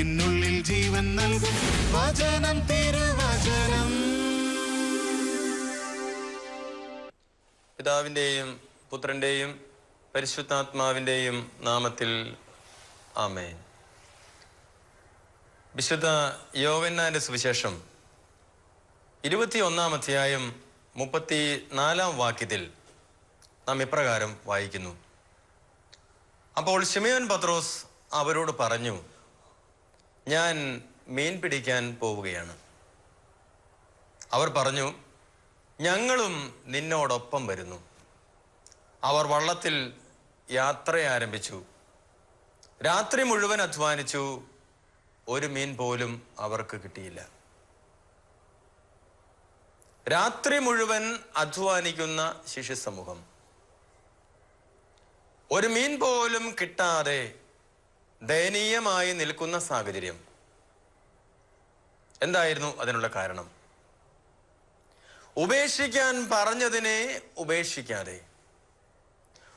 എന്നുള്ളിൽ ജീവൻ നൽകും. വചനം തിരുവചനം പിതാവിന്റെയും പുത്രന്റെയും പരിശുദ്ധാത്മാവിന്റെയും നാമത്തിൽ ആമേൻ. വിശുദ്ധ യോവന്നാന്റെ സുവിശേഷം ഇരുപത്തിയൊന്നാം അധ്യായം മുപ്പത്തി നാലാം വാക്യത്തിൽ നാം ഇപ്രകാരം വായിക്കുന്നു. അപ്പോൾ ഷിമയോൻ പത്രോസ് അവരോട് പറഞ്ഞു ഞാൻ മീൻ പിടിക്കാൻ പോവുകയാണ്. അവർ പറഞ്ഞു ഞങ്ങളും നിന്നോടൊപ്പം വരുന്നു. അവർ വള്ളത്തിൽ യാത്ര ആരംഭിച്ചു. രാത്രി മുഴുവൻ അധ്വാനിച്ചു. ഒരു മീൻ പോലും അവർക്ക് കിട്ടിയില്ല. രാത്രി മുഴുവൻ അധ്വാനിക്കുന്ന ശിശു സമൂഹം ഒരു മീൻ പോലും കിട്ടാതെ ദയനീയമായി നിൽക്കുന്ന സാഹചര്യം. എന്തായിരുന്നു അതിനുള്ള കാരണം? ഉപേക്ഷിക്കാൻ പറഞ്ഞതിനെ ഉപേക്ഷിക്കാതെ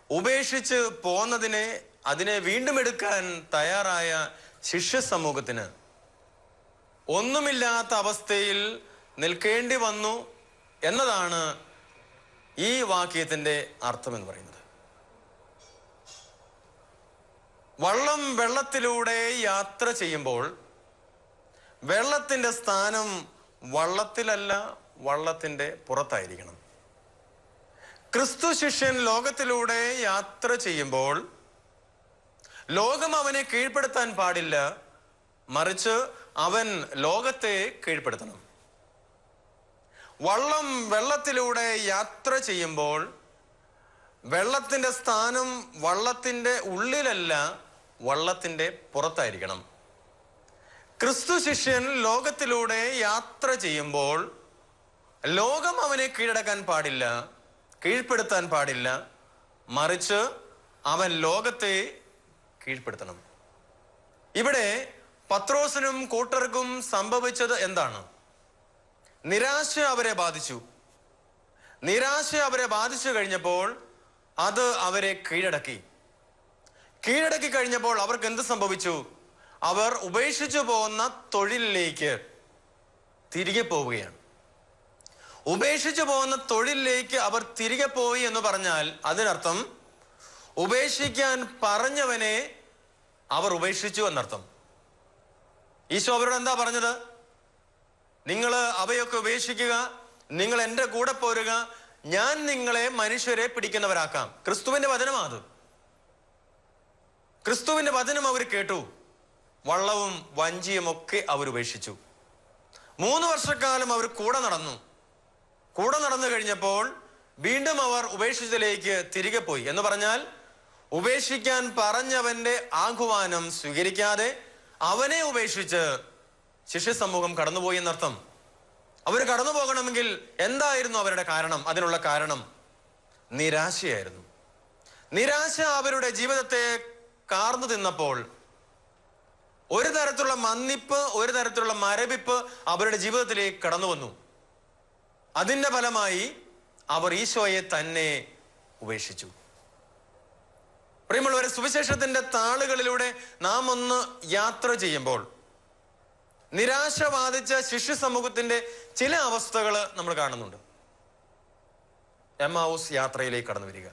ഉപേക്ഷിച്ച് പോന്നതിനെ അതിനെ വീണ്ടും എടുക്കാൻ തയ്യാറായ ശിഷ്യ സമൂഹത്തിന് ഒന്നുമില്ലാത്ത അവസ്ഥയിൽ നിൽക്കേണ്ടി വന്നു എന്നതാണ് ഈ വാക്യത്തിന്റെ അർത്ഥം എന്ന് പറയുന്നത്. വള്ളം വെള്ളത്തിലൂടെ യാത്ര ചെയ്യുമ്പോൾ വെള്ളത്തിന്റെ സ്ഥാനം വള്ളത്തിലല്ല വള്ളത്തിന്റെ പുറത്തായിരിക്കണം. ക്രിസ്തു ശിഷ്യൻ ലോകത്തിലൂടെ യാത്ര ചെയ്യുമ്പോൾ ലോകം അവനെ കീഴ്പ്പെടുത്താൻ പാടില്ല മറിച്ച് അവൻ ലോകത്തെ കീഴ്പ്പെടുത്തണം. വള്ളം വെള്ളത്തിലൂടെ യാത്ര ചെയ്യുമ്പോൾ വെള്ളത്തിന്റെ സ്ഥാനം വള്ളത്തിന്റെ ഉള്ളിലല്ല വള്ളത്തിന്റെ പുറത്തായിരിക്കണം. ക്രിസ്തു ശിഷ്യൻ ലോകത്തിലൂടെ യാത്ര ചെയ്യുമ്പോൾ ലോകം അവനെ കീഴടക്കാൻ പാടില്ല കീഴ്പ്പെടുത്താൻ പാടില്ല. മറിച്ച് അവൻ ലോകത്തെ കീഴ്പ്പെടുത്തണം. ഇവിടെ പത്രോസിനും കൂട്ടർക്കും സംഭവിച്ചത് എന്താണ്? നിരാശ അവരെ ബാധിച്ചു. നിരാശ അവരെ ബാധിച്ചു കഴിഞ്ഞപ്പോൾ അത് അവരെ കീഴടക്കി. കീഴടക്കി കഴിഞ്ഞപ്പോൾ അവർക്ക് എന്ത് സംഭവിച്ചു? അവർ ഉപേക്ഷിച്ചു പോകുന്ന തൊഴിലിലേക്ക് തിരികെ പോവുകയാണ്. ഉപേക്ഷിച്ചു പോകുന്ന തൊഴിലിലേക്ക് അവർ തിരികെ പോയി എന്ന് പറഞ്ഞാൽ അതിനർത്ഥം ഉപേക്ഷിക്കാൻ പറഞ്ഞവനെ അവർ ഉപേക്ഷിച്ചു എന്നർത്ഥം. ഈശോ അവരോട് എന്താ പറഞ്ഞത്? നിങ്ങൾ അവയൊക്കെ ഉപേക്ഷിക്കുക നിങ്ങൾ എന്റെ കൂടെ പോരുക ഞാൻ നിങ്ങളെ മനുഷ്യരെ പിടിക്കുന്നവരാക്കാം. ക്രിസ്തുവിന്റെ വചനമാണ് അത്. ക്രിസ്തുവിന്റെ വചനം അവർ കേട്ടു. വള്ളവും വഞ്ചിയുമൊക്കെ അവർ ഉപേക്ഷിച്ചു. മൂന്ന് വർഷക്കാലം അവർ കൂടെ നടന്നു. കൂടെ നടന്നു കഴിഞ്ഞപ്പോൾ വീണ്ടും അവർ ഉപേക്ഷിച്ചതിലേക്ക് തിരികെ പോയി. എന്ന് പറഞ്ഞാൽ ഉപേക്ഷിക്കാൻ പറഞ്ഞവന്റെ ആഹ്വാനം സ്വീകരിക്കാതെ അവനെ ഉപേക്ഷിച്ച് ശിഷ്യ സമൂഹം കടന്നുപോയി എന്നർത്ഥം. അവർ കടന്നു പോകണമെങ്കിൽ എന്തായിരുന്നു അവരുടെ കാരണം? അതിനുള്ള കാരണം നിരാശയായിരുന്നു. നിരാശ അവരുടെ ജീവിതത്തെ കാർന്നു തിന്നപ്പോൾ ഒരു തരത്തിലുള്ള മന്നിപ്പ് ഒരു തരത്തിലുള്ള മരവിപ്പ് അവരുടെ ജീവിതത്തിലേക്ക് കടന്നു വന്നു. അതിന്റെ ഫലമായി അവർ ഈശോയെ തന്നെ ഉപേക്ഷിച്ചു. പ്രിയമുള്ളവരെ സുവിശേഷത്തിന്റെ താളുകളിലൂടെ നാം ഒന്ന് യാത്ര ചെയ്യുമ്പോൾ നിരാശ ബാധിച്ച ശിശു സമൂഹത്തിന്റെ ചില അവസ്ഥകൾ നമ്മൾ കാണുന്നുണ്ട്. എമാവൂസ് യാത്രയിലേക്ക് കടന്നു വരിക.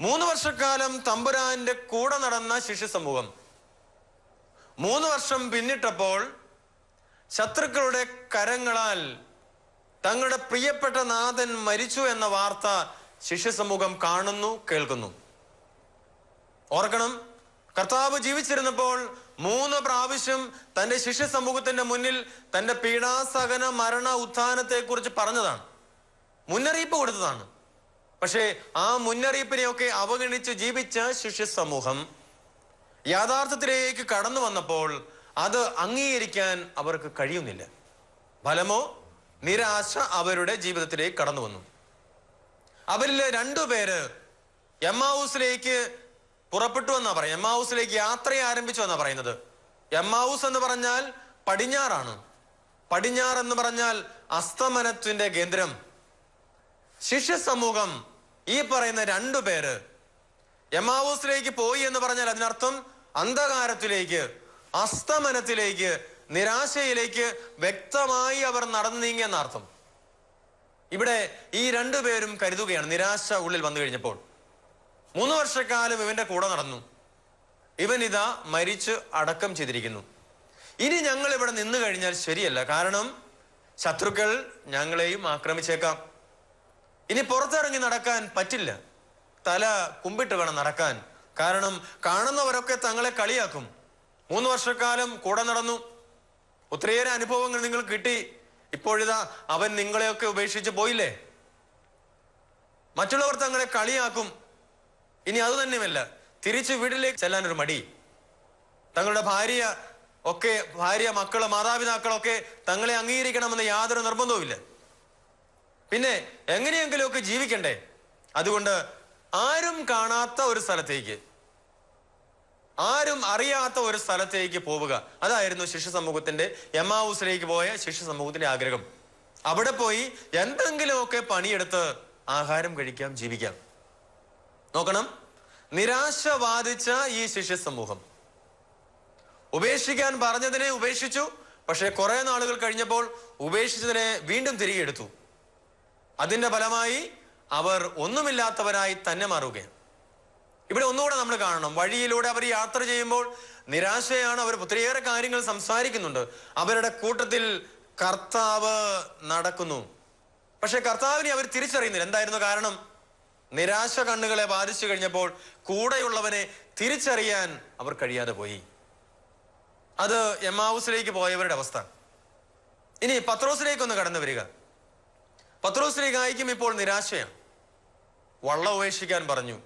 മൂന്ന് വർഷക്കാലം തമ്പുരാന്റെ കൂടെ നടന്ന ശിശു സമൂഹം മൂന്ന് വർഷം പിന്നിട്ടപ്പോൾ ശത്രുക്കളുടെ കരങ്ങളാൽ തങ്ങളുടെ പ്രിയപ്പെട്ട നാഥൻ മരിച്ചു എന്ന വാർത്ത ശിഷ്യസമൂഹം സമൂഹം കാണുന്നു കേൾക്കുന്നു. ഓർക്കണം കർത്താവ് ജീവിച്ചിരുന്നപ്പോൾ മൂന്ന് പ്രാവശ്യം തന്റെ ശിഷ്യ സമൂഹത്തിന്റെ മുന്നിൽ തന്റെ പീഡാസഹന മരണ ഉത്ഥാനത്തെ കുറിച്ച് പറഞ്ഞതാണ്. മുന്നറിയിപ്പ് കൊടുത്തതാണ്. പക്ഷേ ആ മുന്നറിയിപ്പിനെയൊക്കെ അവഗണിച്ച് ജീവിച്ച ശിഷ്യ സമൂഹം യാഥാർത്ഥ്യത്തിലേക്ക് കടന്നു വന്നപ്പോൾ അത് അംഗീകരിക്കാൻ അവർക്ക് കഴിയുന്നില്ല. ഫലമോ? നിരാശ അവരുടെ ജീവിതത്തിലേക്ക് കടന്നു വന്നു. അവരിൽ രണ്ടുപേര് ഹൗസിലേക്ക് പുറപ്പെട്ടു എന്നാ പറയാം. ഹൗസിലേക്ക് യാത്ര ആരംഭിച്ചു എന്നാ പറയുന്നത്. എം ഹൗസ് എന്ന് പറഞ്ഞാൽ പടിഞ്ഞാറാണ്. പടിഞ്ഞാറ് എന്ന് പറഞ്ഞാൽ അസ്തമനത്തിന്റെ കേന്ദ്രം. ശിഷ്യ സമൂഹം ഈ പറയുന്ന രണ്ടു പേര് ഹൗസിലേക്ക് പോയി എന്ന് പറഞ്ഞാൽ അതിനർത്ഥം അന്ധകാരത്തിലേക്ക് അസ്തമനത്തിലേക്ക് നിരാശയിലേക്ക് വ്യക്തമായി അവർ നടന്നു നീങ്ങിയെന്നർത്ഥം ഇവിടെ ഈ രണ്ടു പേരും കരുതുകയാണ് നിരാശ ഉള്ളിൽ വന്നു കഴിഞ്ഞപ്പോൾ. മൂന്ന് വർഷക്കാലം ഇവന്റെ കൂടെ നടന്നു. ഇവൻ ഇതാ മരിച്ച് അടക്കം ചെയ്തിരിക്കുന്നു. ഇനി ഞങ്ങൾ ഇവിടെ നിന്നു കഴിഞ്ഞാൽ ശരിയല്ല കാരണം ശത്രുക്കൾ ഞങ്ങളെയും ആക്രമിച്ചേക്കാം. ഇനി പുറത്തിറങ്ങി നടക്കാൻ പറ്റില്ല. തല കുമ്പിട്ട് വേണം നടക്കാൻ. കാരണം കാണുന്നവരൊക്കെ തങ്ങളെ കളിയാക്കും. മൂന്ന് വർഷക്കാലം കൂടെ നടന്നു. ഒത്തിരിയേറെ അനുഭവങ്ങൾ നിങ്ങൾ കിട്ടി. ഇപ്പോഴിതാ അവൻ നിങ്ങളെയൊക്കെ ഉപേക്ഷിച്ച് പോയില്ലേ? മറ്റുള്ളവർ തങ്ങളെ കളിയാക്കും. ഇനി അത് തന്നെയുമല്ല തിരിച്ച് വീട്ടിലേക്ക് ചെല്ലാൻ ഒരു മടി. തങ്ങളുടെ ഭാര്യ ഒക്കെ ഭാര്യ മക്കൾ മാതാപിതാക്കളൊക്കെ തങ്ങളെ അംഗീകരിക്കണമെന്ന് യാതൊരു നിർബന്ധവുമില്ല. പിന്നെ എങ്ങനെയെങ്കിലുമൊക്കെ ജീവിക്കണ്ടേ? അതുകൊണ്ട് ആരും കാണാത്ത ഒരു സ്ഥലത്തേക്ക്. ആരും അറിയാത്ത ഒരു സ്ഥലത്തേക്ക് പോവുക. അതായിരുന്നു ശിഷ്യ സമൂഹത്തിന്റെ എമാവൂസിലേക്ക് പോയ ശിഷ്യ സമൂഹത്തിന്റെ ആഗ്രഹം. അവിടെ പോയി എന്തെങ്കിലുമൊക്കെ പണിയെടുത്ത് ആഹാരം കഴിക്കാം ജീവിക്കാം. നോക്കണം. നിരാശ ബാധിച്ച ഈ ശിഷ്യ സമൂഹം. ഉപേക്ഷിക്കാൻ പറഞ്ഞതിനെ ഉപേക്ഷിച്ചു. പക്ഷെ കുറെ നാളുകൾ കഴിഞ്ഞപ്പോൾ ഉപേക്ഷിച്ചതിനെ വീണ്ടും തിരികെ എടുത്തു. അതിന്റെ ഫലമായി അവർ ഒന്നുമില്ലാത്തവരായി തന്നെ മാറുകയാണ്. ഇവിടെ ഒന്നുകൂടെ നമ്മൾ കാണണം. വഴിയിലൂടെ അവർ യാത്ര ചെയ്യുമ്പോൾ നിരാശയാണ് അവർ. ഒത്തിരിയേറെ കാര്യങ്ങൾ സംസാരിക്കുന്നുണ്ട്. അവരുടെ കൂട്ടത്തിൽ കർത്താവ് നടക്കുന്നു. പക്ഷെ കർത്താവിനെ അവർ തിരിച്ചറിയുന്നില്ല. എന്തായിരുന്നു കാരണം? നിരാശ കണ്ണുകളെ ബാധിച്ചു കഴിഞ്ഞപ്പോൾ കൂടെയുള്ളവനെ തിരിച്ചറിയാൻ അവർ കഴിയാതെ പോയി. അത് എമാവൂസിലേക്ക് പോയവരുടെ അവസ്ഥ. ഇനി പത്രോസിലേക്ക് ഒന്ന് കടന്നു വരിക. പത്രോസിലേക്കായിരിക്കും ഇപ്പോൾ നിരാശയാണ്. വള്ളം ഉപേക്ഷിക്കാൻ പറഞ്ഞു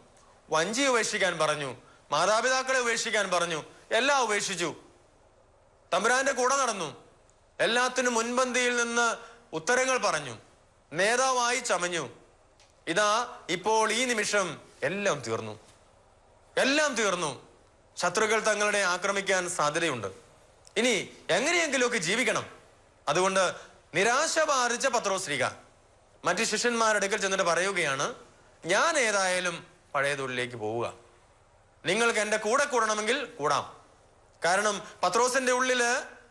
വഞ്ചി ഉപേക്ഷിക്കാൻ പറഞ്ഞു മാതാപിതാക്കളെ ഉപേക്ഷിക്കാൻ പറഞ്ഞു എല്ലാം ഉപേക്ഷിച്ചു. തമ്പുരാന്റെ കൂടെ നടന്നു. എല്ലാത്തിനും മുൻപന്തിയിൽ നിന്ന് ഉത്തരങ്ങൾ പറഞ്ഞു. നേതാവായി ചമഞ്ഞു. ഇതാ ഇപ്പോൾ ഈ നിമിഷം എല്ലാം തീർന്നു. എല്ലാം തീർന്നു. ശത്രുക്കൾ തങ്ങളുടെ ആക്രമിക്കാൻ സാധ്യതയുണ്ട്. ഇനി എങ്ങനെയെങ്കിലുമൊക്കെ ജീവിക്കണം. അതുകൊണ്ട് നിരാശ ബാധിച്ച പത്രോശ്രീക മറ്റു ശിഷ്യന്മാരുടെ അടുക്കൽ ചെന്നിട്ട് പറയുകയാണ് ഞാൻ ഏതായാലും പഴയ തൊഴിലേക്ക് പോവുക. നിങ്ങൾക്ക് എന്റെ കൂടെ കൂടണമെങ്കിൽ കൂടാം. കാരണം പത്രോസിന്റെ ഉള്ളിൽ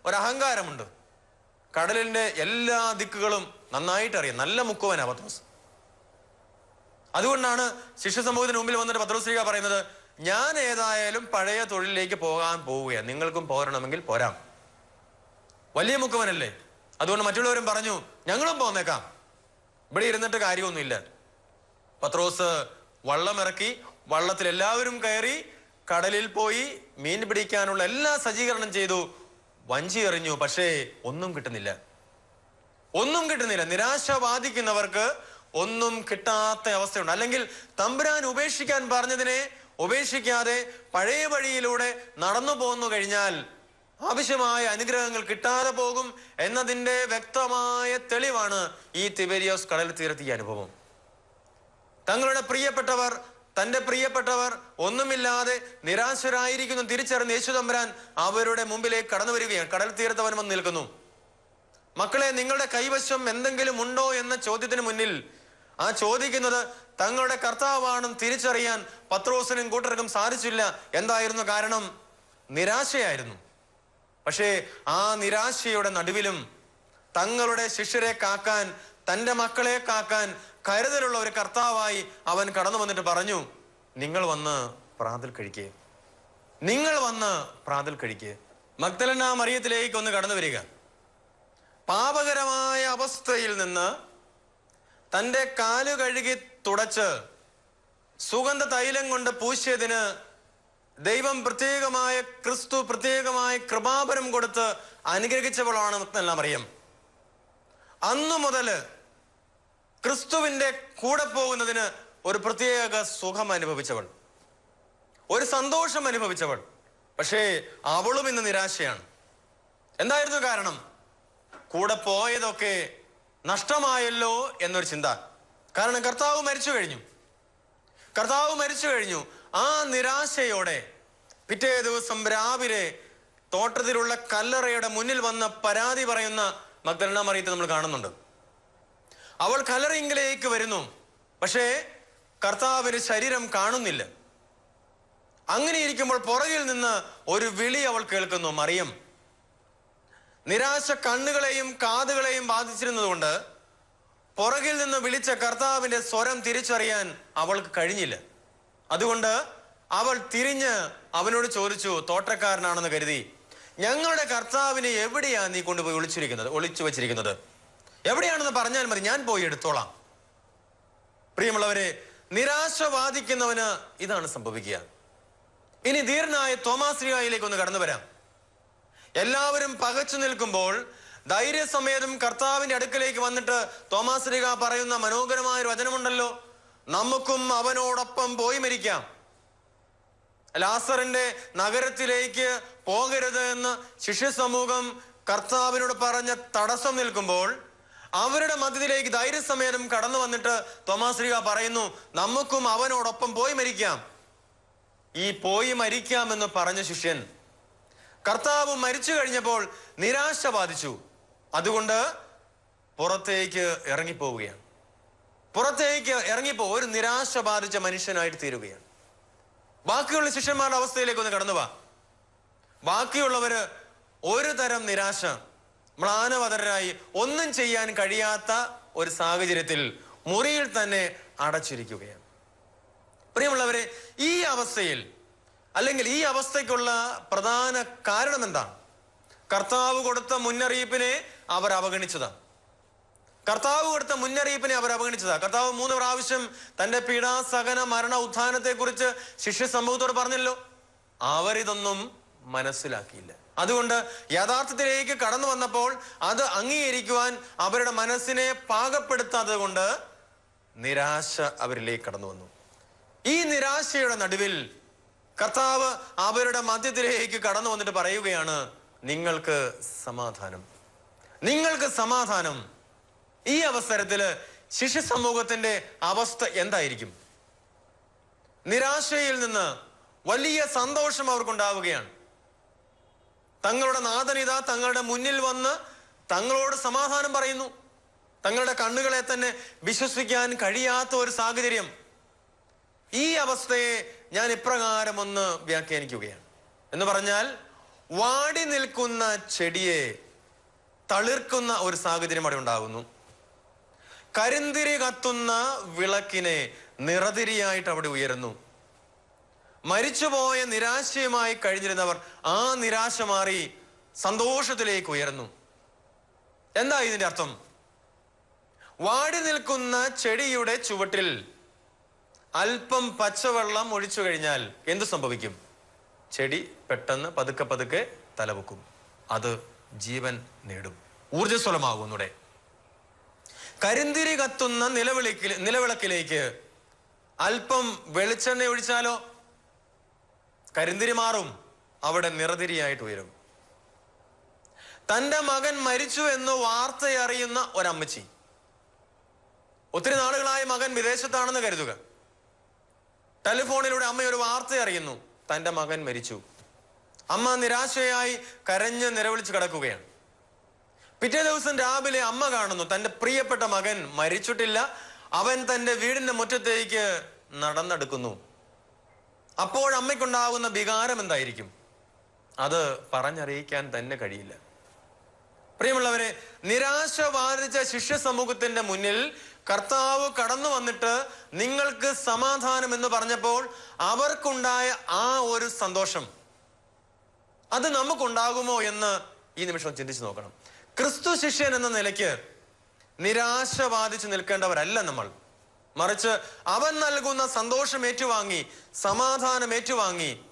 ഒരഹങ്കാരമുണ്ട്. കടലിന്റെ എല്ലാ ദിക്കുകളും നന്നായിട്ട് അറിയാം നല്ല മുക്കുവനാ പത്രോസ്. അതുകൊണ്ടാണ് ശിഷ്യ സമൂഹത്തിന് മുമ്പിൽ വന്നിട്ട് പത്രോസ്ലിക പറയുന്നത് ഞാൻ ഏതായാലും പഴയ തൊഴിലിലേക്ക് പോകാൻ പോവുകയാണ് നിങ്ങൾക്കും പോരണമെങ്കിൽ പോരാം. വലിയ മുക്കുവനല്ലേ? അതുകൊണ്ട് മറ്റുള്ളവരും പറഞ്ഞു ഞങ്ങളും പോന്നേക്കാം. ഇവിടെ ഇരുന്നിട്ട് കാര്യമൊന്നുമില്ല. പത്രോസ് വള്ളമിറക്കി വള്ളത്തിൽ എല്ലാവരും കയറി കടലിൽ പോയി മീൻ പിടിക്കാനുള്ള എല്ലാ സജ്ജീകരണം ചെയ്തു. വഞ്ചി എറിഞ്ഞു പക്ഷേ ഒന്നും കിട്ടുന്നില്ല. ഒന്നും കിട്ടുന്നില്ല. നിരാശ ബാധിക്കുന്നവർക്ക് ഒന്നും കിട്ടാത്ത അവസ്ഥയുണ്ട്. അല്ലെങ്കിൽ തമ്പുരാൻ ഉപേക്ഷിക്കാൻ പറഞ്ഞതിനെ ഉപേക്ഷിക്കാതെ പഴയ വഴിയിലൂടെ നടന്നു പോന്നു കഴിഞ്ഞാൽ ആവശ്യമായ അനുഗ്രഹങ്ങൾ കിട്ടാതെ പോകും എന്നതിന്റെ വ്യക്തമായ തെളിവാണ് ഈ തിബരിയോസ് കടൽ തീരത്തിയ അനുഭവം. തങ്ങളുടെ പ്രിയപ്പെട്ടവർ തന്റെ പ്രിയപ്പെട്ടവർ ഒന്നുമില്ലാതെ നിരാശരായിരിക്കുന്നു. തിരിച്ചറിഞ്ഞ് യേശു തമ്പുരാൻ അവരുടെ മുമ്പിലേക്ക് കടന്നു വരികയാണ്. കടൽ തീരത്തവൻ വന്ന് നിൽക്കുന്നു. മക്കളെ നിങ്ങളുടെ കൈവശം എന്തെങ്കിലും ഉണ്ടോ എന്ന ചോദ്യത്തിന് മുന്നിൽ ആ ചോദിക്കുന്നത് തങ്ങളുടെ കർത്താവാണെന്ന് തിരിച്ചറിയാൻ പത്രോസിനും കൂട്ടർക്കും സാധിച്ചില്ല. എന്തായിരുന്നു കാരണം? നിരാശയായിരുന്നു. പക്ഷേ ആ നിരാശയുടെ നടുവിലും തങ്ങളുടെ ശിഷ്യരെ കാക്കാൻ തന്റെ മക്കളെ കാക്കാൻ കരുതലുള്ള ഒരു കർത്താവായി അവൻ കടന്നു വന്നിട്ട് പറഞ്ഞു നിങ്ങൾ വന്ന് പ്രാതൽ കഴിക്കുക നിങ്ങൾ വന്ന് പ്രാതൽ കഴിക്കുക മഗ്ദലന മറിയത്തിലേക്ക് ഒന്ന് കടന്നു വരിക. പാപകരമായ അവസ്ഥയിൽ നിന്ന് തന്റെ കാലു കഴുകി തുടച്ച് സുഗന്ധ തൈലം കൊണ്ട് പൂശിയതിന് ദൈവം പ്രത്യേകമായ ക്രിസ്തു പ്രത്യേകമായ കൃപാപരം കൊടുത്ത് അനുഗ്രഹിച്ചവളാണ് എല്ലാം അറിയാം. അന്നു മുതൽ ക്രിസ്തുവിന്റെ കൂടെ പോകുന്നതിന് ഒരു പ്രത്യേക സുഖം അനുഭവിച്ചവൾ. ഒരു സന്തോഷം അനുഭവിച്ചവൾ. പക്ഷേ അവളും ഇന്ന് നിരാശയാണ്. എന്തായിരുന്നു കാരണം? കൂടെ പോയതൊക്കെ നഷ്ടമായല്ലോ എന്നൊരു ചിന്ത. കാരണം കർത്താവ് മരിച്ചു കഴിഞ്ഞു. കർത്താവ് മരിച്ചു കഴിഞ്ഞു. ആ നിരാശയോടെ പിറ്റേ ദിവസം രാവിലെ തോട്ടത്തിലുള്ള കല്ലറയുടെ മുന്നിൽ വന്ന പരാതി പറയുന്ന മഗ്ദലന മറിയത്തെ നമ്മൾ കാണുന്നുണ്ട്. അവൾ കല്ലറയിങ്കിലേക്ക് വരുന്നു. പക്ഷേ കർത്താവിന് ശരീരം കാണുന്നില്ല. അങ്ങനെ ഇരിക്കുമ്പോൾ പുറകിൽ നിന്ന് ഒരു വിളി അവൾ കേൾക്കുന്നു മറിയം നിരാശ കണ്ണുകളെയും കാതുകളെയും ബാധിച്ചിരുന്നതുകൊണ്ട് പുറകിൽ നിന്ന് വിളിച്ച കർത്താവിന്റെ സ്വരം തിരിച്ചറിയാൻ അവൾക്ക് കഴിഞ്ഞില്ല. അതുകൊണ്ട് അവൾ തിരിഞ്ഞ് അവനോട് ചോദിച്ചു തോട്ടക്കാരനാണെന്ന് കരുതി. ഞങ്ങളുടെ കർത്താവിനെ എവിടെയാണ് നീ കൊണ്ടുപോയി ഒളിച്ചിരിക്കുന്നത്? ഒളിച്ചു വച്ചിരിക്കുന്നത്? എവിടെയാണെന്ന് പറഞ്ഞാൽ മതി ഞാൻ പോയി എടുത്തോളാം. പ്രിയമുള്ളവരെ നിരാശ വാദിക്കുന്നവന് ഇതാണ് സംഭവിക്കുക. ഇനി ധീരനായ തോമാശ്രീകായിലേക്ക് ഒന്ന് കടന്നു വരാം. എല്ലാവരും പകച്ചു നിൽക്കുമ്പോൾ ധൈര്യസമേതം കർത്താവിന്റെ അടുക്കലേക്ക് വന്നിട്ട് തോമാശ്രീക പറയുന്ന മനോഹരമായ ഒരു വചനമുണ്ടല്ലോ. നമുക്കും അവനോടൊപ്പം പോയി മരിക്കാം. ലാസറിന്റെ നഗരത്തിലേക്ക് പോകരുത് എന്ന് ശിഷ്യ സമൂഹം കർത്താവിനോട് പറഞ്ഞ തടസ്സം നിൽക്കുമ്പോൾ അവരുടെ മധ്യത്തിലേക്ക് ധൈര്യസമേതം കടന്നു വന്നിട്ട് തോമാശ്രീക പറയുന്നു നമുക്കും അവനോടൊപ്പം പോയി മരിക്കാം. ഈ പോയി മരിക്കാമെന്ന് പറഞ്ഞ ശിഷ്യൻ കർത്താവ് മരിച്ചു കഴിഞ്ഞപ്പോൾ നിരാശ ബാധിച്ചു. അതുകൊണ്ട് പുറത്തേക്ക് ഇറങ്ങിപ്പോവുകയാണ്. പുറത്തേക്ക് ഇറങ്ങിപ്പോ ഒരു നിരാശ ബാധിച്ച മനുഷ്യനായിട്ട് തീരുകയാണ്. ബാക്കിയുള്ള ശിഷ്യന്മാരുടെ അവസ്ഥയിലേക്ക് ഒന്ന് കടന്നു വാ. ബാക്കിയുള്ളവര് ഒരു തരം നിരാശ മ്ലാനവതരായി ഒന്നും ചെയ്യാൻ കഴിയാത്ത ഒരു സാഹചര്യത്തിൽ മുറിയിൽ തന്നെ അടച്ചിരിക്കുകയാണ്. പ്രിയമുള്ളവരെ ഈ അവസ്ഥയിൽ അല്ലെങ്കിൽ ഈ അവസ്ഥയ്ക്കുള്ള പ്രധാന കാരണം എന്താണ്? കർത്താവ് കൊടുത്ത മുന്നറിയിപ്പിനെ അവർ അവഗണിച്ചതാണ്. കർത്താവ് കൊടുത്ത മുന്നറിയിപ്പിനെ അവർ അവഗണിച്ചതാ. കർത്താവ് മൂന്ന് പ്രാവശ്യം തന്റെ പീഡാസഹന മരണ ഉത്ഥാനത്തെ കുറിച്ച് ശിഷ്യ സമൂഹത്തോട് പറഞ്ഞല്ലോ. അവരിതൊന്നും മനസ്സിലാക്കിയില്ല. അതുകൊണ്ട് യഥാർത്ഥത്തിലേക്ക് കടന്നു വന്നപ്പോൾ അത് അംഗീകരിക്കുവാൻ അവരുടെ മനസ്സിനെ പാകപ്പെടുത്താത്തത് കൊണ്ട് നിരാശ അവരിലേക്ക് കടന്നു വന്നു. ഈ നിരാശയുടെ നടുവിൽ കർത്താവ് അവരുടെ മധ്യത്തിലേക്ക് കടന്നു വന്നിട്ട് പറയുകയാണ് നിങ്ങൾക്ക് സമാധാനം. നിങ്ങൾക്ക് സമാധാനം. ഈ അവസരത്തിൽ ശിശു സമൂഹത്തിന്റെ അവസ്ഥ എന്തായിരിക്കും? നിരാശയിൽ നിന്ന് വലിയ സന്തോഷം അവർക്കുണ്ടാവുകയാണ്. തങ്ങളുടെ നാഥനിത തങ്ങളുടെ മുന്നിൽ വന്ന് തങ്ങളോട് സമാധാനം പറയുന്നു. തങ്ങളുടെ കണ്ണുകളെ തന്നെ വിശ്വസിക്കാൻ കഴിയാത്ത ഒരു സാഹചര്യം. ഈ അവസ്ഥയെ ഞാൻ ഇപ്രകാരം ഒന്ന് വ്യാഖ്യാനിക്കുകയാണ്. എന്ന് പറഞ്ഞാൽ വാടി നിൽക്കുന്ന ചെടിയെ തളിർക്കുന്ന ഒരു സാഹചര്യം അവിടെ ഉണ്ടാകുന്നു. കരിന്തിരി കത്തുന്ന വിളക്കിനെ നിറതിരിയായിട്ട് അവിടെ ഉയരുന്നു. മരിച്ചുപോയ നിരാശയുമായി കഴിഞ്ഞിരുന്നവർ ആ നിരാശ മാറി സന്തോഷത്തിലേക്ക് ഉയർന്നു എന്താ ഇതിന്റെ അർത്ഥം? വാടി നിൽക്കുന്ന ചെടിയുടെ ചുവട്ടിൽ അല്പം പച്ചവെള്ളം ഒഴിച്ചു കഴിഞ്ഞാൽ എന്തു സംഭവിക്കും? ചെടി പെട്ടെന്ന് പതുക്കെ പതുക്കെ തലവെക്കും അത് ജീവൻ നേടും. ഊർജസ്വലമാകും ഒന്നുകൂടെ. കരിന്തിരി കത്തുന്ന നിലവിളിക്ക് നിലവിളക്കിലേക്ക് അല്പം വെളിച്ചെണ്ണ ഒഴിച്ചാലോ? കരിന്തിരി മാറും അവിടെ നിറതിരിയായിട്ട് ഉയരും. തന്റെ മകൻ മരിച്ചു എന്ന് വാർത്തയറിയുന്ന ഒരമ്മച്ചി. ഒത്തിരി നാളുകളായി മകൻ വിദേശത്താണെന്ന് കരുതുക. ടെലിഫോണിലൂടെ അമ്മ ഒരു വാർത്ത അറിയുന്നു മകൻ മരിച്ചു. അമ്മ നിരാശയായി കരഞ്ഞ് നിലവിളിച്ച് കിടക്കുകയാണ്. പിറ്റേ ദിവസം രാവിലെ അമ്മ കാണുന്നു. തന്റെ പ്രിയപ്പെട്ട മകൻ മരിച്ചിട്ടില്ല. അവൻ തന്റെ വീടിന്റെ മുറ്റത്തേക്ക് നടന്നെടുക്കുന്നു. അപ്പോൾ അമ്മയ്ക്കുണ്ടാകുന്ന വികാരം എന്തായിരിക്കും? അത് പറഞ്ഞറിയിക്കാൻ തന്നെ കഴിയില്ല. പ്രിയമുള്ളവരെ നിരാശ വാദിച്ച ശിഷ്യ സമൂഹത്തിന്റെ മുന്നിൽ കർത്താവ് കടന്നു വന്നിട്ട് നിങ്ങൾക്ക് സമാധാനം എന്ന് പറഞ്ഞപ്പോൾ അവർക്കുണ്ടായ ആ ഒരു സന്തോഷം. അത് നമുക്കുണ്ടാകുമോ എന്ന് ഈ നിമിഷം ചിന്തിച്ചു നോക്കണം. ക്രിസ്തു ശിഷ്യൻ എന്ന നിലയ്ക്ക് നിരാശ ബാധിച്ച് നിൽക്കേണ്ടവരല്ല നമ്മൾ. മറിച്ച് അവൻ നൽകുന്ന സന്തോഷം ഏറ്റുവാങ്ങി സമാധാനം ഏറ്റുവാങ്ങി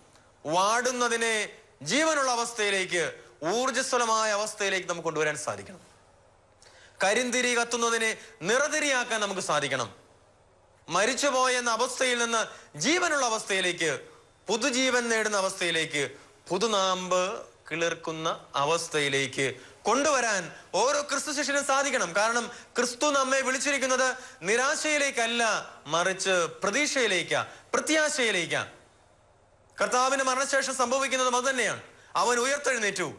വാടുന്നതിനെ ജീവനുള്ള അവസ്ഥയിലേക്ക് ഊർജസ്വലമായ അവസ്ഥയിലേക്ക് നമുക്ക് കൊണ്ടുവരാൻ സാധിക്കണം. കരിന്തിരി കത്തുന്നതിനെ നിറതിരിയാക്കാൻ നമുക്ക് സാധിക്കണം. മരിച്ചുപോയ എന്ന അവസ്ഥയിൽ നിന്ന് ജീവനുള്ള അവസ്ഥയിലേക്ക് പുതുജീവൻ നേടുന്ന അവസ്ഥയിലേക്ക് പുതുനാമ്പ് കിളിർക്കുന്ന അവസ്ഥയിലേക്ക് കൊണ്ടുവരാൻ ഓരോ ക്രിസ്തു ശിഷ്യനും സാധിക്കണം. കാരണം ക്രിസ്തു നമ്മെ വിളിച്ചിരിക്കുന്നത് നിരാശയിലേക്കല്ല മറിച്ച് പ്രതീക്ഷയിലേക്കാ പ്രത്യാശയിലേക്കാ. കർത്താവിന്റെ മരണശേഷം സംഭവിക്കുന്നത് അത് തന്നെയാണ് അവൻ ഉയർത്തെഴുന്നേറ്റു.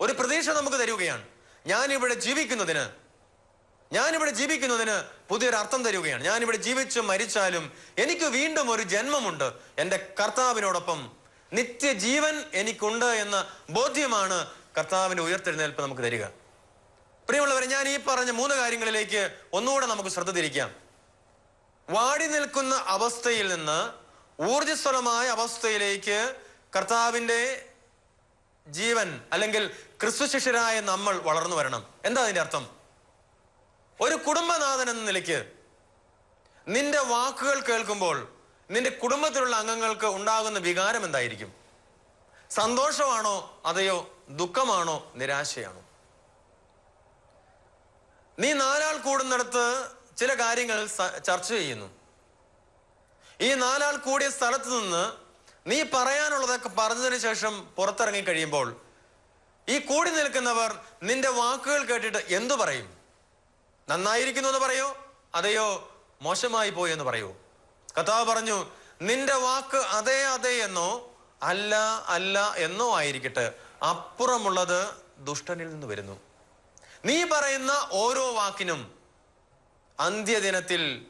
ഒരു പ്രതീക്ഷ നമുക്ക് തരികയാണ്. ഞാനിവിടെ ജീവിക്കുന്നതിന് ഞാനിവിടെ ജീവിക്കുന്നതിന് പുതിയൊരു അർത്ഥം തരികയാണ്. ഞാനിവിടെ ജീവിച്ച് മരിച്ചാലും എനിക്ക് വീണ്ടും ഒരു ജന്മമുണ്ട്. എന്റെ കർത്താവിനോടൊപ്പം നിത്യജീവൻ എനിക്കുണ്ട് എന്ന ബോധ്യമാണ് കർത്താവിന്റെ ഉയർത്തെഴുന്നേൽപ്പ് നമുക്ക് തരിക. പ്രിയമുള്ളവരെ ഞാൻ ഈ പറഞ്ഞ മൂന്ന് കാര്യങ്ങളിലേക്ക് ഒന്നുകൂടെ നമുക്ക് ശ്രദ്ധ തിരിക്കാം. വാടി നിൽക്കുന്ന അവസ്ഥയിൽ നിന്ന് ഊർജസ്വലമായ അവസ്ഥയിലേക്ക് കർത്താവിന്റെ ജീവൻ അല്ലെങ്കിൽ ക്രിസ്തു ശിഷ്യരായ നമ്മൾ വളർന്നു വരണം. എന്താ അതിന്റെ അർത്ഥം? ഒരു കുടുംബനാഥൻ എന്ന നിലയ്ക്ക് നിന്റെ വാക്കുകൾ കേൾക്കുമ്പോൾ നിന്റെ കുടുംബത്തിലുള്ള അംഗങ്ങൾക്ക് ഉണ്ടാകുന്ന വികാരം എന്തായിരിക്കും? സന്തോഷമാണോ അതെയോ ദുഃഖമാണോ? നിരാശയാണോ? നീ നാലാൾ കൂടുന്നിടത്ത് ചില കാര്യങ്ങൾ ചർച്ച ചെയ്യുന്നു. ഈ നാലാൾ കൂടിയ സ്ഥലത്ത് നിന്ന് നീ പറയാനുള്ളതൊക്കെ പറഞ്ഞതിന് ശേഷം പുറത്തിറങ്ങി കഴിയുമ്പോൾ ഈ കൂടി നിൽക്കുന്നവർ നിന്റെ വാക്കുകൾ കേട്ടിട്ട് എന്തു പറയും? നന്നായിരിക്കുന്നു എന്ന് പറയോ? അതെയോ മോശമായി പോയി എന്ന് പറയോ? കഥാവ് പറഞ്ഞു നിന്റെ വാക്ക് അതേ അതേ എന്നോ അല്ല അല്ല എന്നോ ആയിരിക്കട്ടെ. അപ്പുറമുള്ളത് ദുഷ്ടനിൽ നിന്ന് വരുന്നു. നീ പറയുന്ന ഓരോ വാക്കിനും അന്ത്യദിനത്തിൽ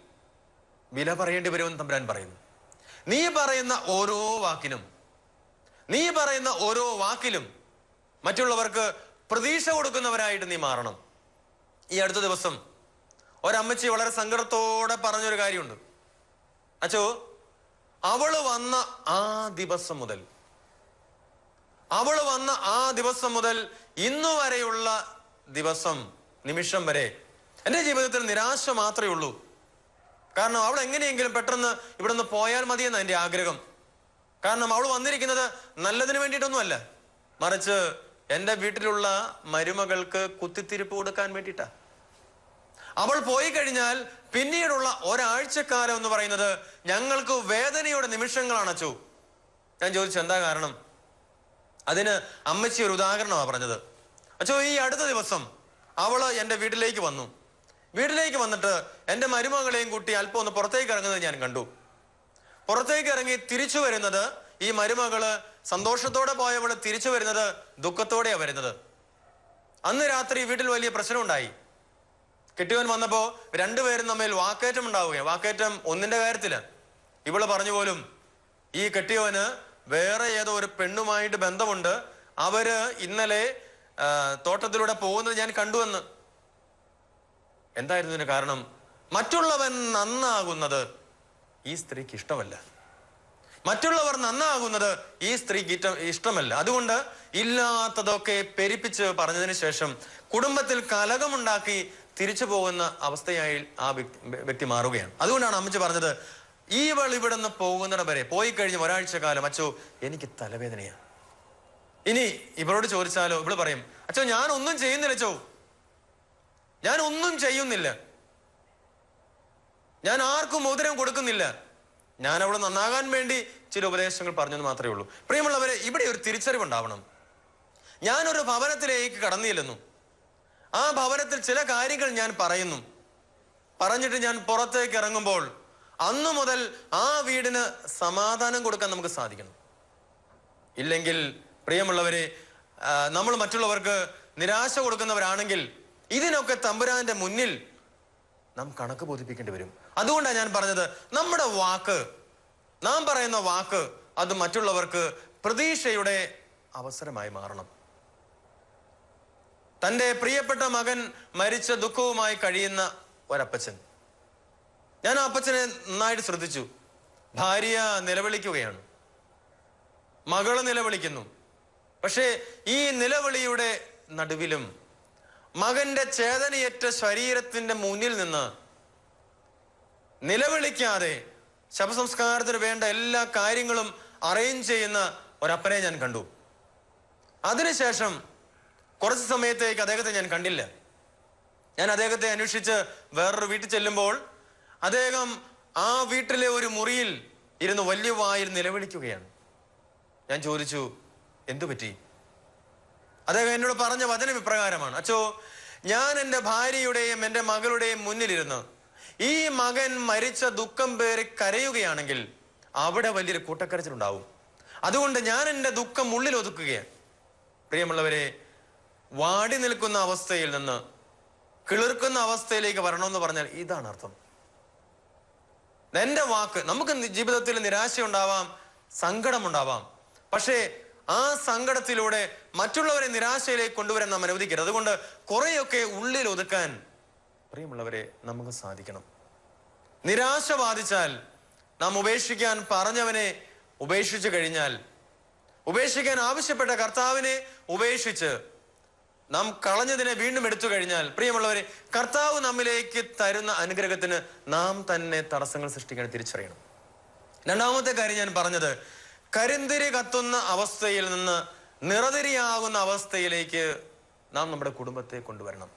വില പറയേണ്ടി വരുമെന്ന് തമ്പുരാൻ പറയുന്നു. നീ പറയുന്ന ഓരോ വാക്കിനും നീ പറയുന്ന ഓരോ വാക്കിലും മറ്റുള്ളവർക്ക് പ്രതീക്ഷ കൊടുക്കുന്നവരായിട്ട് നീ മാറണം. ഈ അടുത്ത ദിവസം ഒരമ്മച്ചി വളരെ സങ്കടത്തോടെ പറഞ്ഞൊരു കാര്യമുണ്ട്. അച്ചോ അവൾ വന്ന ആ ദിവസം മുതൽ അവൾ വന്ന ആ ദിവസം മുതൽ ഇന്നു വരെയുള്ള ദിവസം നിമിഷം വരെ എന്റെ ജീവിതത്തിൽ നിരാശ മാത്രമേ ഉള്ളൂ. കാരണം അവൾ എങ്ങനെയെങ്കിലും പെട്ടെന്ന് ഇവിടെ നിന്ന് പോയാൽ മതിയെന്ന് എന്റെ ആഗ്രഹം. കാരണം അവൾ വന്നിരിക്കുന്നത് നല്ലതിന് വേണ്ടിയിട്ടൊന്നുമല്ല. മറിച്ച് എന്റെ വീട്ടിലുള്ള മരുമകൾക്ക് കുത്തിത്തിരിപ്പ് കൊടുക്കാൻ വേണ്ടിയിട്ടാ. അവൾ പോയി കഴിഞ്ഞാൽ പിന്നീടുള്ള ഒരാഴ്ചക്കാലം എന്ന് പറയുന്നത് ഞങ്ങൾക്ക് വേദനയുടെ നിമിഷങ്ങളാണ് അച്ചു. ഞാൻ ചോദിച്ചു എന്താ കാരണം? അതിന് അമ്മച്ചി ഒരു ഉദാഹരണമാണ് പറഞ്ഞത്. അച്ചോ ഈ അടുത്ത ദിവസം അവൾ എന്റെ വീട്ടിലേക്ക് വന്നു. വീട്ടിലേക്ക് വന്നിട്ട് എന്റെ മരുമകളെയും കൂട്ടി അല്പം ഒന്ന് പുറത്തേക്ക് ഇറങ്ങുന്നത് ഞാൻ കണ്ടു. പുറത്തേക്ക് ഇറങ്ങി തിരിച്ചു വരുന്നത് ഈ മരുമകൾ സന്തോഷത്തോടെ പോയവൾ തിരിച്ചു വരുന്നത് ദുഃഖത്തോടെയാണ് വരുന്നത്. അന്ന് രാത്രി വീട്ടിൽ വലിയ പ്രശ്നമുണ്ടായി. കെട്ടിയവൻ വന്നപ്പോ രണ്ടുപേരും തമ്മിൽ വാക്കേറ്റം ഉണ്ടാവുകയാണ് വാക്കേറ്റം ഒന്നിന്റെ കാര്യത്തിൽ. ഇവൾ പറഞ്ഞു പോലും ഈ കെട്ടിയവന് വേറെ ഏതോ ഒരു പെണ്ണുമായിട്ട് ബന്ധമുണ്ട്. അവർ ഇന്നലെ തോട്ടത്തിലൂടെ പോകുന്നത് ഞാൻ കണ്ടുവെന്ന്. എന്തായിരുന്നു ഇതിന് കാരണം? മറ്റുള്ളവൻ നന്നാകുന്നത് ഈ സ്ത്രീക്ക് ഇഷ്ടമല്ല. മറ്റുള്ളവർ നന്നാകുന്നത് ഈ സ്ത്രീക്ക് ഇഷ്ടം ഇഷ്ടമല്ല. അതുകൊണ്ട് ഇല്ലാത്തതൊക്കെ പെരിപ്പിച്ച് പറഞ്ഞതിന് ശേഷം കുടുംബത്തിൽ കലകമുണ്ടാക്കി തിരിച്ചു പോകുന്ന അവസ്ഥയായി ആ വ്യക്തി മാറുകയാണ്. അതുകൊണ്ടാണ് അമ്മച്ച് പറഞ്ഞത് ഈവൾ ഇവിടെ നിന്ന് പോകുന്നിടം വരെ പോയി കഴിഞ്ഞ് ഒരാഴ്ച കാലം. അച്ചോ എനിക്ക് തലവേദനയാ. ഇനി ഇവരോട് ചോദിച്ചാലോ? ഇവൾ പറയും അച്ചോ ഞാൻ ഒന്നും ചെയ്യുന്നില്ല അച്ചോ. ഞാൻ ഒന്നും ചെയ്യുന്നില്ല. ഞാൻ ആർക്കും മോതിരം കൊടുക്കുന്നില്ല. ഞാൻ അവിടെ നന്നാകാൻ വേണ്ടി ചില ഉപദേശങ്ങൾ പറഞ്ഞെന്ന് മാത്രമേ ഉള്ളൂ. പ്രിയമുള്ളവരെ ഇവിടെ ഒരു തിരിച്ചറിവുണ്ടാവണം. ഞാനൊരു ഭവനത്തിലേക്ക് കടന്നില്ലെന്നു ആ ഭവനത്തിൽ ചില കാര്യങ്ങൾ ഞാൻ പറയുന്നു. പറഞ്ഞിട്ട് ഞാൻ പുറത്തേക്ക് ഇറങ്ങുമ്പോൾ അന്നു മുതൽ ആ വീടിന് സമാധാനം കൊടുക്കാൻ നമുക്ക് സാധിക്കണം. ഇല്ലെങ്കിൽ പ്രിയമുള്ളവരെ നമ്മൾ മറ്റുള്ളവർക്ക് നിരാശ കൊടുക്കുന്നവരാണെങ്കിൽ ഇതിനൊക്കെ തമ്പുരാന്റെ മുന്നിൽ നാം കണക്ക് ബോധിപ്പിക്കേണ്ടി വരും. അതുകൊണ്ടാണ് ഞാൻ പറഞ്ഞത് നമ്മുടെ വാക്ക് നാം പറയുന്ന വാക്ക് അത് മറ്റുള്ളവർക്ക് പ്രതീക്ഷയുടെ അവസരമായി മാറണം. തന്റെ പ്രിയപ്പെട്ട മകൻ മരിച്ച ദുഃഖവുമായി കഴിയുന്ന ഒരപ്പച്ചൻ. ഞാൻ അപ്പച്ചനെ നന്നായിട്ട് ശ്രദ്ധിച്ചു. ഭാര്യ നിലവിളിക്കുകയാണ്. മകൾ നിലവിളിക്കുന്നു. പക്ഷേ ഈ നിലവിളിയുടെ നടുവിലും മകന്റെ ചേതനയേറ്റ ശരീരത്തിന്റെ മുന്നിൽ നിന്ന് നിലവിളിക്കാതെ ശവസംസ്കാരത്തിന് വേണ്ട എല്ലാ കാര്യങ്ങളും അറേഞ്ച് ചെയ്യുന്ന ഒരപ്പനെ ഞാൻ കണ്ടു. അതിനുശേഷം കുറച്ച് സമയത്തേക്ക് അദ്ദേഹത്തെ ഞാൻ കണ്ടില്ല. ഞാൻ അദ്ദേഹത്തെ അന്വേഷിച്ച് വേറൊരു വീട്ടിൽ ചെല്ലുമ്പോൾ അദ്ദേഹം ആ വീട്ടിലെ ഒരു മുറിയിൽ ഇരുന്ന് വലിയ വായിൽ നിലവിളിക്കുകയാണ്. ഞാൻ ചോദിച്ചു എന്തു പറ്റി? അദ്ദേഹം എന്നോട് പറഞ്ഞ വചനം ഇപ്രകാരമാണ് അച്ചോ ഞാൻ എന്റെ ഭാര്യയുടെയും എന്റെ മകളുടെയും മുന്നിലിരുന്ന് ഈ മകൻ മരിച്ച ദുഃഖം പേറി കരയുകയാണെങ്കിൽ അവിടെ വലിയൊരു കൂട്ടക്കരച്ചിലുണ്ടാവും അതുകൊണ്ട് ഞാൻ എന്റെ ദുഃഖം ഉള്ളിൽ ഒതുക്കുകയാണ്. പ്രിയമുള്ളവരെ വാടി നിൽക്കുന്ന അവസ്ഥയിൽ നിന്ന് കിളിർക്കുന്ന അവസ്ഥയിലേക്ക് വരണമെന്ന് പറഞ്ഞാൽ ഇതാണ് അർത്ഥം. എന്റെ വാക്ക് നമുക്ക് ജീവിതത്തിൽ നിരാശയുണ്ടാവാം സങ്കടമുണ്ടാവാം. പക്ഷേ ആ സങ്കടത്തിലൂടെ മറ്റുള്ളവരെ നിരാശയിലേക്ക് കൊണ്ടുവരാൻ നാം അനുവദിക്കരുത്. അതുകൊണ്ട് കുറെയൊക്കെ ഉള്ളിൽ ഒതുക്കാൻ പ്രിയമുള്ളവരെ നമുക്ക് സാധിക്കണം. നിരാശ ബാധിച്ചാൽ നാം ഉപേക്ഷിക്കാൻ പറഞ്ഞവനെ ഉപേക്ഷിച്ചു കഴിഞ്ഞാൽ ഉപേക്ഷിക്കാൻ ആവശ്യപ്പെട്ട കർത്താവിനെ ഉപേക്ഷിച്ച് നാം കളഞ്ഞതിനെ വീണ്ടും എടുത്തു കഴിഞ്ഞാൽ പ്രിയമുള്ളവരെ കർത്താവ് നമ്മിലേക്ക് തരുന്ന അനുഗ്രഹത്തിന് നാം തന്നെ തടസ്സങ്ങൾ സൃഷ്ടിക്കാൻ തിരിച്ചറിയണം. രണ്ടാമത്തെ കാര്യം ഞാൻ പറഞ്ഞത് കരിന്തിരി കത്തുന്ന അവസ്ഥയിൽ നിന്ന് നിറതിരിയാകുന്ന അവസ്ഥയിലേക്ക് നാം നമ്മുടെ കുടുംബത്തെ കൊണ്ടുവരണം.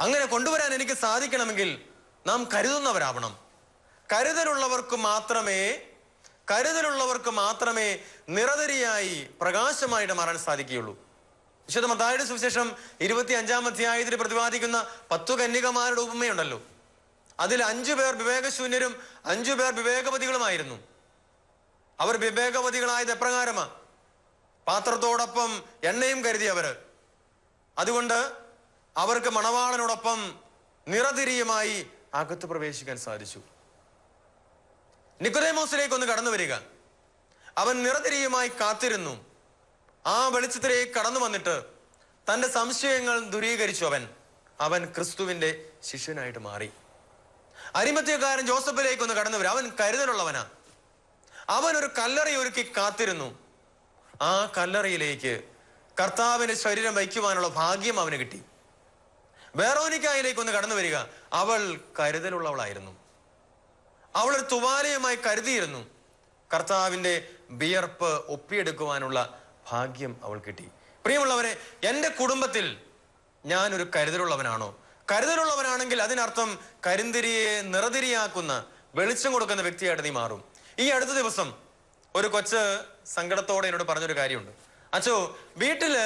അങ്ങനെ കൊണ്ടുവരാൻ എനിക്ക് സാധിക്കണമെങ്കിൽ നാം കരുതുന്നവരാവണം. കരുതലുള്ളവർക്ക് മാത്രമേ കരുതലുള്ളവർക്ക് മാത്രമേ നിറതിരിയായി പ്രകാശമായിട്ട് മാറാൻ സാധിക്കുകയുള്ളൂ. വിശുദ്ധ മത്തായുടെ സുവിശേഷം ഇരുപത്തി അഞ്ചാം അധ്യായത്തിൽ പ്രതിപാദിക്കുന്ന പത്തു കന്യകമാരുടെ ഉപമയുണ്ടല്ലോ. അതിൽ അഞ്ചു പേർ വിവേകശൂന്യരും അഞ്ചു പേർ വിവേകപതികളുമായിരുന്നു അവർ വിവേകവതികളായത് എപ്രകാരമാ? പാത്രത്തോടൊപ്പം എണ്ണയും കരുതി അവർ അതുകൊണ്ട് അവർക്ക് മണവാളനോടൊപ്പം നിറതിരിയുമായി അകത്ത് പ്രവേശിക്കാൻ സാധിച്ചു. നിക്കുതേമോസിലേക്ക് ഒന്ന് കടന്നു വരിക. അവൻ നിറതിരിയുമായി കാത്തിരുന്നു. ആ വെളിച്ചത്തിലേക്ക് കടന്നു വന്നിട്ട് തന്റെ സംശയങ്ങൾ ദുരീകരിച്ചു അവൻ. അവൻ ക്രിസ്തുവിന്റെ ശിഷ്യനായിട്ട് മാറി. അരിമത്യക്കാരൻ ജോസഫിലേക്ക് ഒന്ന് കടന്നു വരും അവൻ കരുതലുള്ളവനാ. അവൻ ഒരു കല്ലറ ഒരുക്കി കാത്തിരുന്നു. ആ കല്ലറയിലേക്ക് കർത്താവിന്റെ ശരീരം വയ്ക്കുവാനുള്ള ഭാഗ്യം അവന് കിട്ടി. വേറോനിക്കായിലേക്ക് ഒന്ന് കടന്നു വരിക. അവൾ കരുതലുള്ളവളായിരുന്നു. അവൾ ഒരു തുവാലയുമായി കരുതിയിരുന്നു. കർത്താവിന്റെ വിയർപ്പ് ഒപ്പിയെടുക്കുവാനുള്ള ഭാഗ്യം അവൾ കിട്ടി. പ്രിയമുള്ളവരെ എന്റെ കുടുംബത്തിൽ ഞാൻ ഒരു കരുതലുള്ളവനാണോ? കരുതലുള്ളവനാണെങ്കിൽ അതിനർത്ഥം കരിന്തിരിയെ നിറതിരിയാക്കുന്ന വെളിച്ചം കൊടുക്കുന്ന വ്യക്തിയായിട്ട് നീ മാറും. ഈ അടുത്ത ദിവസം ഒരു കൊച്ച് സങ്കടത്തോടെ എന്നോട് പറഞ്ഞൊരു കാര്യമുണ്ട്. അച്ചോ വീട്ടിൽ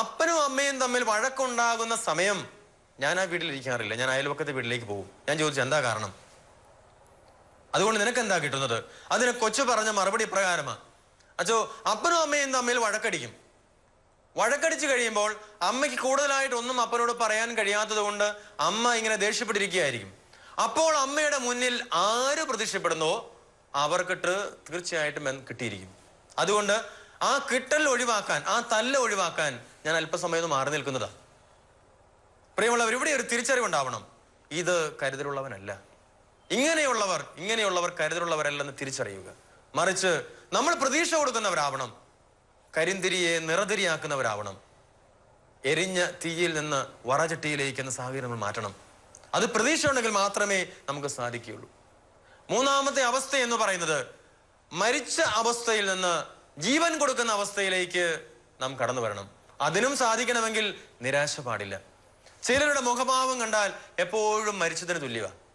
അപ്പനും അമ്മയും തമ്മിൽ വഴക്കുണ്ടാകുന്ന സമയം ഞാൻ ആ വീട്ടിൽ ഇരിക്കാറില്ല ഞാൻ അയൽവക്കത്തെ വീട്ടിലേക്ക് പോകും. ഞാൻ ചോദിച്ചു എന്താ കാരണം? അതുകൊണ്ട് നിനക്ക് എന്താ കിട്ടുന്നത്? അതിന് കൊച്ചു പറഞ്ഞ മറുപടി പ്രകാരമാണ് അച്ചോ അപ്പനും അമ്മയും തമ്മിൽ വഴക്കടിക്കും. വഴക്കടിച്ചു കഴിയുമ്പോൾ അമ്മയ്ക്ക് കൂടുതലായിട്ട് ഒന്നും അപ്പനോട് പറയാൻ കഴിയാത്തത് അമ്മ ഇങ്ങനെ ദേഷ്യപ്പെട്ടിരിക്കുകയായിരിക്കും. അപ്പോൾ അമ്മയുടെ മുന്നിൽ ആര് പ്രത്യക്ഷപ്പെടുന്നോ അവർക്കിട്ട് തീർച്ചയായിട്ടും കിട്ടിയിരിക്കും. അതുകൊണ്ട് ആ കിട്ടൽ ഒഴിവാക്കാൻ ആ തല്ല് ഒഴിവാക്കാൻ ഞാൻ അല്പസമയം ഒന്ന് മാറി നിൽക്കുന്നതാ. പ്രിയമുള്ളവർ ഇവിടെ ഒരു തിരിച്ചറിവുണ്ടാവണം ഇത് കരുതലുള്ളവനല്ല. ഇങ്ങനെയുള്ളവർ ഇങ്ങനെയുള്ളവർ കരുതലുള്ളവരല്ലെന്ന് തിരിച്ചറിയുക. മറിച്ച് നമ്മൾ പ്രതീക്ഷ കൊടുക്കുന്നവരാവണം. കരിന്തിരിയെ നിറതിരിയാക്കുന്നവരാവണം. എരിഞ്ഞ തീയിൽ നിന്ന് വറചട്ടിയിലേക്ക് എന്ന സാഹചര്യം നമ്മൾ മാറ്റണം. അത് പ്രതീക്ഷ ഉണ്ടെങ്കിൽ മാത്രമേ നമുക്ക് സാധിക്കുകയുള്ളൂ. മൂന്നാമത്തെ അവസ്ഥ എന്ന് പറയുന്നത് മരിച്ച അവസ്ഥയിൽ നിന്ന് ജീവൻ കൊടുക്കുന്ന അവസ്ഥയിലേക്ക് നാം കടന്നു വരണം. അതിനും സാധിക്കണമെങ്കിൽ നിരാശ പാടില്ല. ചിലരുടെ മുഖഭാവം കണ്ടാൽ എപ്പോഴും മരിച്ചതിന് തുല്യമാണ്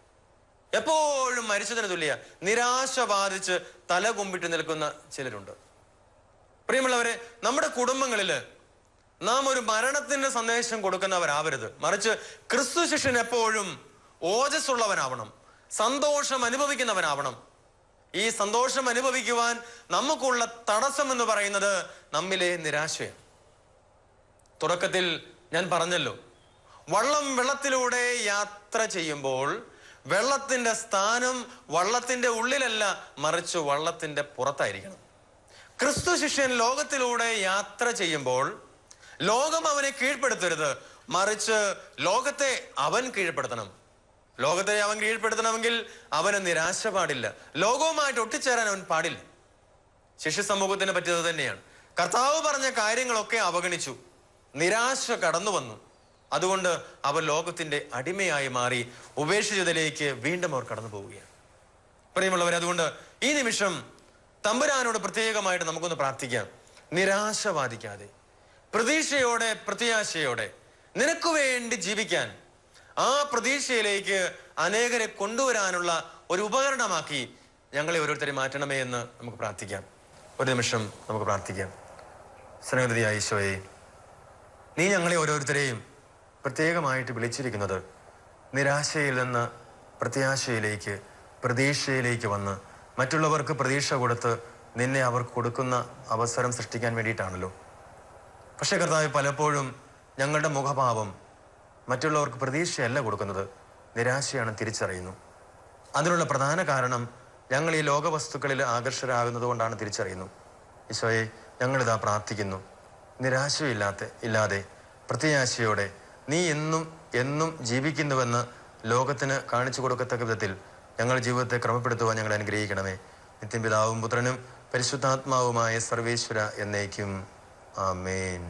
എപ്പോഴും മരിച്ചതിന് തുല്യ നിരാശ ബാധിച്ച് തല കുമ്പിട്ട് നിൽക്കുന്ന ചിലരുണ്ട്. പ്രിയമുള്ളവരെ നമ്മുടെ കുടുംബങ്ങളിൽ നാം ഒരു മരണത്തിന്റെ സന്ദേശം കൊടുക്കുന്നവരാവരുത്. മറിച്ച് ക്രിസ്തു ശിഷ്യൻ എപ്പോഴും ഓജസ്സുള്ളവനാവണം സന്തോഷം അനുഭവിക്കുന്നവനാവണം. ഈ സന്തോഷം അനുഭവിക്കുവാൻ നമുക്കുള്ള തടസ്സം എന്ന് പറയുന്നത് നമ്മിലെ നിരാശയാണ്. തുടക്കത്തിൽ ഞാൻ പറഞ്ഞല്ലോ വള്ളം വെള്ളത്തിലൂടെ യാത്ര ചെയ്യുമ്പോൾ വെള്ളത്തിന്റെ സ്ഥാനം വള്ളത്തിന്റെ ഉള്ളിലല്ല മറിച്ച് വള്ളത്തിന്റെ പുറത്തായിരിക്കണം. ക്രിസ്തു ശിഷ്യൻ ലോകത്തിലൂടെ യാത്ര ചെയ്യുമ്പോൾ ലോകം അവനെ കീഴ്പ്പെടുത്തരുത് മറിച്ച് ലോകത്തെ അവൻ കീഴ്പ്പെടുത്തണം. ലോകത്തെ അവൻ കീഴ്പ്പെടുത്തണമെങ്കിൽ അവന് നിരാശ പാടില്ല ലോകവുമായിട്ട് ഒട്ടിച്ചേരാൻ അവൻ പാടില്ല. ശിഷ്യ സമൂഹത്തിന് പറ്റിയത് തന്നെയാണ്. കർത്താവ് പറഞ്ഞ കാര്യങ്ങളൊക്കെ അവഗണിച്ചു. നിരാശ കടന്നു വന്നു അതുകൊണ്ട് അവർ ലോകത്തിന്റെ അടിമയായി മാറി ഉപേക്ഷിച്ചതിലേക്ക് വീണ്ടും അവർ കടന്നു പോവുകയാണ്. പ്രിയമുള്ളവർ അതുകൊണ്ട് ഈ നിമിഷം തമ്പുരാനോട് പ്രത്യേകമായിട്ട് നമുക്കൊന്ന് പ്രാർത്ഥിക്കാം. നിരാശവാദിക്കാതെ പ്രതീക്ഷയോടെ പ്രത്യാശയോടെ നിനക്ക് വേണ്ടി ജീവിക്കാൻ ആ പ്രതീക്ഷയിലേക്ക് അനേകരെ കൊണ്ടുവരാനുള്ള ഒരു ഉപകരണമാക്കി ഞങ്ങളെ ഓരോരുത്തരെ മാറ്റണമേ എന്ന് നമുക്ക് പ്രാർത്ഥിക്കാം. ഒരു നിമിഷം നമുക്ക് പ്രാർത്ഥിക്കാം. സ്നേഹതയായ ഈശോയെ നീ ഞങ്ങളെ ഓരോരുത്തരെയും പ്രത്യേകമായിട്ട് വിളിച്ചിരിക്കുന്നത് നിരാശയിൽ നിന്ന് പ്രത്യാശയിലേക്ക് പ്രതീക്ഷയിലേക്ക് വന്ന് മറ്റുള്ളവർക്ക് പ്രതീക്ഷ കൊടുത്ത് നിന്നെ അവർക്ക് കൊടുക്കുന്ന അവസരം സൃഷ്ടിക്കാൻ വേണ്ടിയിട്ടാണല്ലോ. പക്ഷേ കർത്താവ് പലപ്പോഴും ഞങ്ങളുടെ മുഖഭാവം മറ്റുള്ളവർക്ക് പ്രതീക്ഷയല്ല കൊടുക്കുന്നത് നിരാശയാണ് തിരിച്ചറിയുന്നു. അതിനുള്ള പ്രധാന കാരണം ഞങ്ങൾ ഈ ലോകവസ്തുക്കളിൽ ആകർഷരാകുന്നത് കൊണ്ടാണ് തിരിച്ചറിയുന്നു. ഈശോയെ ഞങ്ങളിതാ പ്രാർത്ഥിക്കുന്നു. നിരാശയില്ലാത്ത ഇല്ലാതെ പ്രത്യാശയോടെ നീ എന്നും എന്നും ജീവിക്കുന്നുവെന്ന് ലോകത്തിന് കാണിച്ചു കൊടുക്കത്തക്ക വിധത്തിൽ ഞങ്ങളുടെ ജീവിതത്തെ ക്രമപ്പെടുത്തുവാൻ ഞങ്ങൾ അനുഗ്രഹിക്കണമേ. നിത്യം പിതാവും പുത്രനും പരിശുദ്ധാത്മാവുമായ സർവേശ്വര എന്നേക്കും. ആമേൻ.